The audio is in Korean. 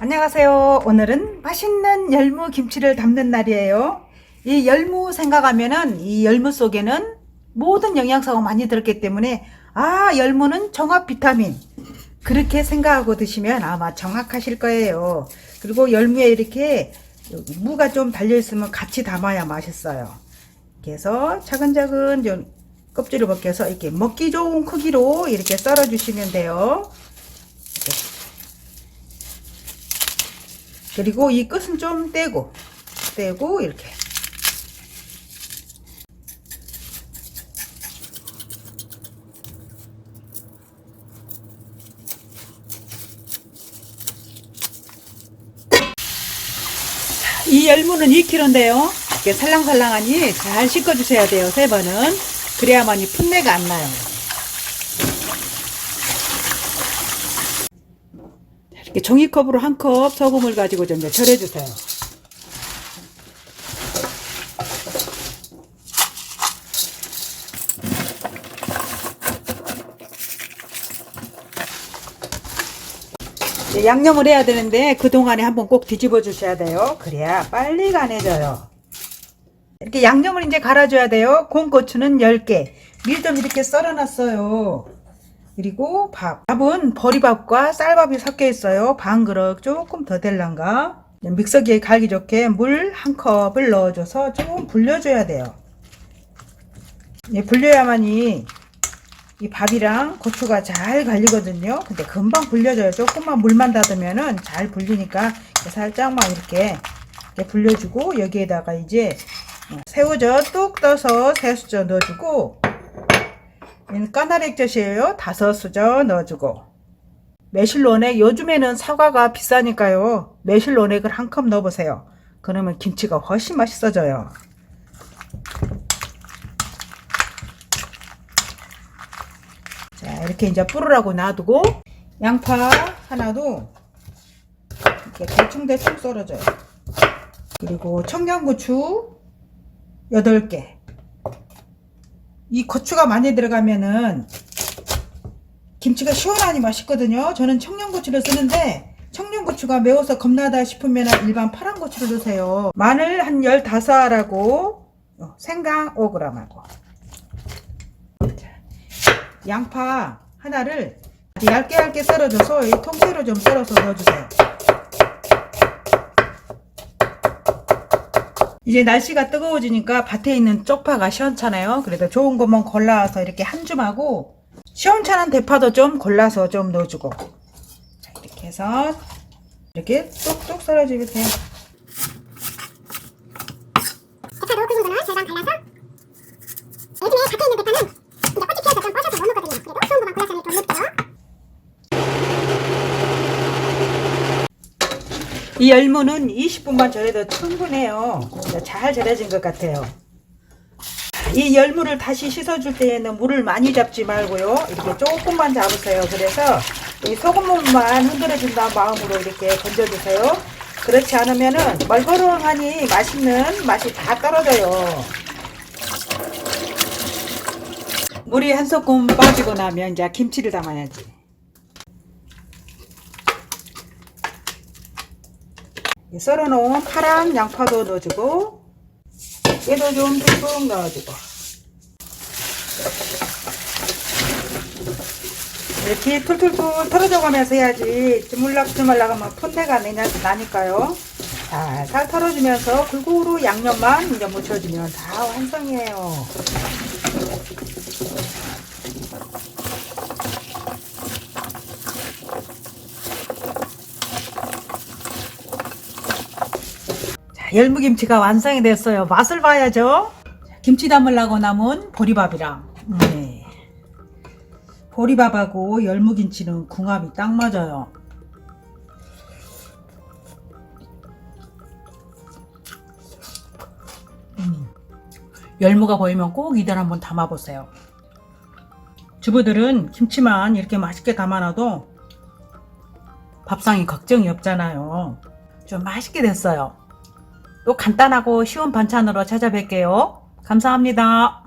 안녕하세요. 오늘은 맛있는 열무 김치를 담는 날이에요. 이 열무 생각하면은 이 열무 속에는 모든 영양소가 많이 들었기 때문에 아, 열무는 정합 비타민. 그렇게 생각하고 드시면 아마 정확하실 거예요. 그리고 열무에 이렇게 무가 좀 달려 있으면 같이 담아야 맛있어요. 해서 차근차근 좀 껍질을 벗겨서 이렇게 먹기 좋은 크기로 이렇게 썰어 주시면 돼요. 그리고 이 끝은 좀 떼고 떼고 이렇게 이 열무는 2kg인데요. 이렇게 살랑살랑하니 잘 씻어주셔야 돼요. 세 번은 그래야만이 풋내가 안 나요. 이렇게 종이컵으로 한 컵 소금을 가지고 좀 절여주세요. 양념을 해야 되는데 그동안에 한번 꼭 뒤집어 주셔야 돼요. 그래야 빨리 간해져요. 이렇게 양념을 이제 갈아줘야 돼요. 곰고추는 10개. 밀좀 이렇게 썰어놨어요. 그리고 밥. 밥은 보리밥과 쌀밥이 섞여 있어요. 반 그릇 조금 더 될란가. 믹서기에 갈기 좋게 물 한 컵을 넣어줘서 조금 불려줘야 돼요. 예, 불려야만이 이 밥이랑 고추가 잘 갈리거든요. 근데 금방 불려져요. 조금만 물만 닫으면은 잘 불리니까 살짝만 이렇게, 이렇게 불려주고 여기에다가 이제 새우젓 뚝 떠서 새수젓 넣어주고 까나리액젓이에요. 다섯 수저 넣어주고 매실론액 요즘에는 사과가 비싸니까요. 매실론액을 한 컵 넣어보세요. 그러면 김치가 훨씬 맛있어져요. 자 이렇게 이제 뿌르라고 놔두고 양파 하나도 이렇게 대충대충 썰어줘요. 그리고 청양고추 8개 이 고추가 많이 들어가면은 김치가 시원하니 맛있거든요. 저는 청양고추를 쓰는데 청양고추가 매워서 겁나다 싶으면 일반 파란 고추를 넣으세요. 마늘 한 15알하고 생강 5g하고 양파 하나를 얇게 얇게 썰어줘서 이 통째로 좀 썰어서 넣어주세요. 이제 날씨가 뜨거워지니까 밭에 있는 쪽파가 시원찮아요. 그래도 좋은 것만 골라서 이렇게 한 줌하고 시원찮은 대파도 좀 골라서 좀 넣어주고 자, 이렇게 해서 이렇게 쏙쏙 썰어주면 돼요. 대파도 그 정도는 절반 갈라서 요즘에 밭에 있는 대파는 이제 꽃이 피어서 좀 꺼져서 못 먹거든요. 그래도 수원 부분 골라서 좀 넣을게요. 이 열무는 20분만 절여도 충분해요. 잘 절여진 것 같아요. 이 열무를 다시 씻어줄 때에는 물을 많이 잡지 말고요. 이렇게 조금만 잡으세요. 그래서 이 소금물만 흔들어준다는 마음으로 이렇게 건져주세요. 그렇지 않으면은 멀거렁하니 맛있는 맛이 다 떨어져요. 물이 한 소끔 빠지고 나면 이제 김치를 담아야지. 썰어놓은 파랑 양파도 넣어주고 얘도 좀 듬뿍 넣어주고. 이렇게 툴툴툴 털어줘가면서 해야지. 주물락주물락 하면 풋내가 내냐, 나니까요. 살살 털어주면서 골고루 양념만 이제 묻혀주면 다 완성이에요 열무김치가 완성이 됐어요. 맛을 봐야죠. 자, 김치 담으려고 남은 보리밥이랑 네. 보리밥하고 열무김치는 궁합이 딱 맞아요. 음. 열무가 보이면 꼭 이들 한번 담아보세요. 주부들은 김치만 이렇게 맛있게 담아놔도 밥상이 걱정이 없잖아요. 좀 맛있게 됐어요. 또 간단하고 쉬운 반찬으로 찾아뵐게요. 감사합니다.